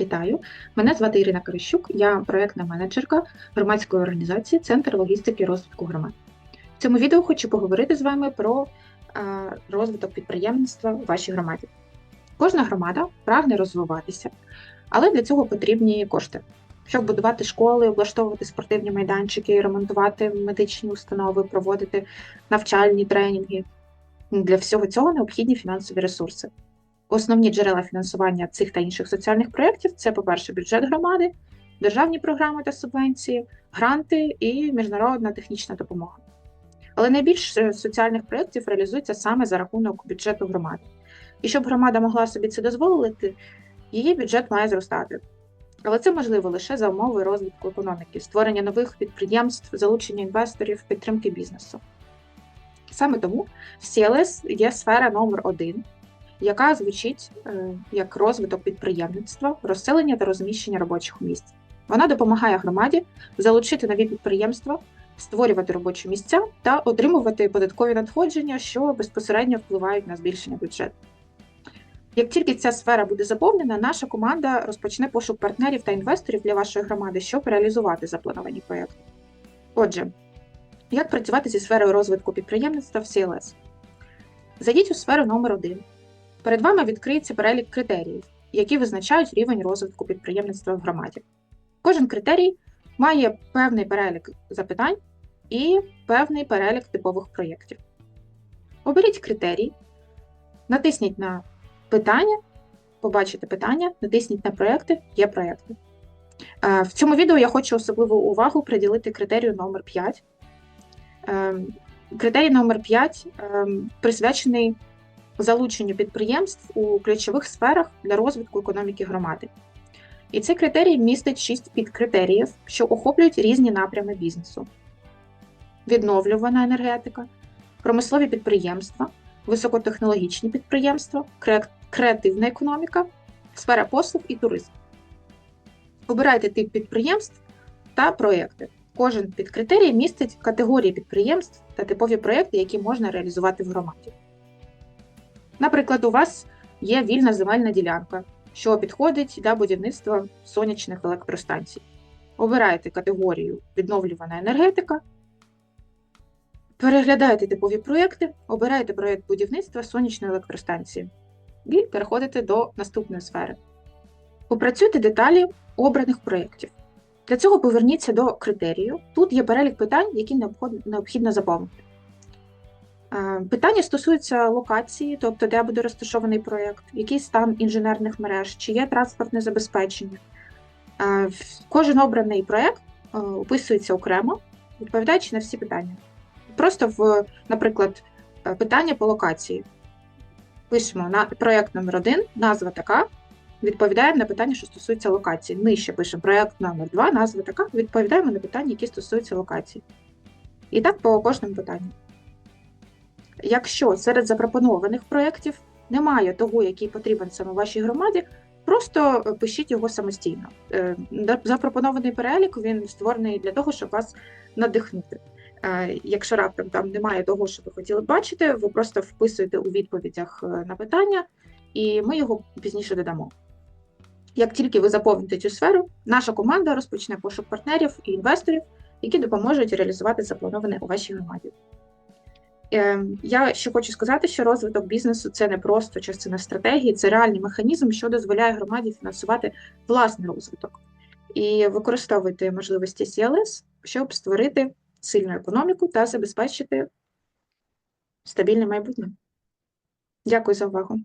Вітаю! Мене звати Ірина Корищук, я проєктна менеджерка громадської організації Центр логістики розвитку громад. В цьому відео хочу поговорити з вами про е, розвиток підприємництва у вашій громаді. Кожна громада прагне розвиватися, але для цього потрібні кошти. Щоб будувати школи, облаштовувати спортивні майданчики, ремонтувати медичні установи, проводити навчальні тренінги. Для всього цього необхідні фінансові ресурси. Основні джерела фінансування цих та інших соціальних проєктів це, по-перше, бюджет громади, державні програми та субвенції, гранти і міжнародна технічна допомога. Але найбільше соціальних проєктів реалізується саме за рахунок бюджету громади. І щоб громада могла собі це дозволити, її бюджет має зростати. Але це можливо лише за умови розвитку економіки, створення нових підприємств, залучення інвесторів, підтримки бізнесу. Саме тому CLS є сфера номер один, яка звучить е, як розвиток підприємництва, розселення та розміщення робочих місць. Вона допомагає громаді залучити нові підприємства, створювати робочі місця та отримувати податкові надходження, що безпосередньо впливають на збільшення бюджету. Як тільки ця сфера буде заповнена, наша команда розпочне пошук партнерів та інвесторів для вашої громади, щоб реалізувати заплановані проєкти. Отже, як працювати зі сферою розвитку підприємництва в CLS? Зайдіть у сферу номер 1 Перед вами відкриється перелік критеріїв, які визначають рівень розвитку підприємництва в громаді. Кожен критерій має певний перелік запитань і певний перелік типових проєктів. Оберіть критерій, натисніть на питання, побачите питання, натисніть на проєкти, є проєкти. Е, В цьому відео я хочу особливу увагу приділити критерію номер 5 Ем, Критерій номер 5 ем, присвячений залученню підприємств у ключових сферах для розвитку економіки громади. І цей критерій містить 6 підкритеріїв, що охоплюють різні напрями бізнесу: відновлювана енергетика, промислові підприємства, високотехнологічні підприємства, креативна економіка, сфера послуг і туризм. Обирайте тип підприємств та проекти. Кожен підкритерій містить категорії підприємств та типові проекти, які можна реалізувати в громаді. Наприклад, у вас є вільна земельна ділянка, що підходить для будівництва сонячних електростанцій. Обирайте категорію відновлювана енергетика, переглядаєте типові проєкти, обираєте проєкт будівництва сонячної електростанції і переходите до наступної сфери. Опрацюйте деталі обраних проєктів. Для цього поверніться до критерію. Тут є перелік питань, які необхідно заповнити. Е, Питання стосуються локації, тобто де буде розташований проєкт, який стан інженерних мереж, чи є транспортне забезпечення. Е, Кожен обраний проєкт е, описується окремо, відповідаючи на всі питання. Просто, в, наприклад, питання по локації. Пишемо на проєкт номер 1 назва така, відповідаємо на питання, що стосується локації. Нижче пишемо проєкт номер 2 назва така, відповідаємо на питання, які стосуються локації. І так по кожному питанню. Якщо серед запропонованих проєктів немає того, який потрібен саме вашій громаді, просто пишіть його самостійно. Е, Запропонований перелік він створений для того, щоб вас надихнути. Е, Якщо раптом там немає того, що ви хотіли бачити, ви просто вписуєте у відповідях е, на питання, і ми його пізніше додамо. Як тільки ви заповните цю сферу, наша команда розпочне пошук партнерів і інвесторів, які допоможуть реалізувати заплановане у вашій громаді. Ем, Я ще хочу сказати, що розвиток бізнесу це не просто частина стратегії, це реальний механізм, що дозволяє громаді фінансувати власний розвиток і використовувати можливості CLS, щоб створити сильну економіку та забезпечити стабільне майбутнє. Дякую за увагу.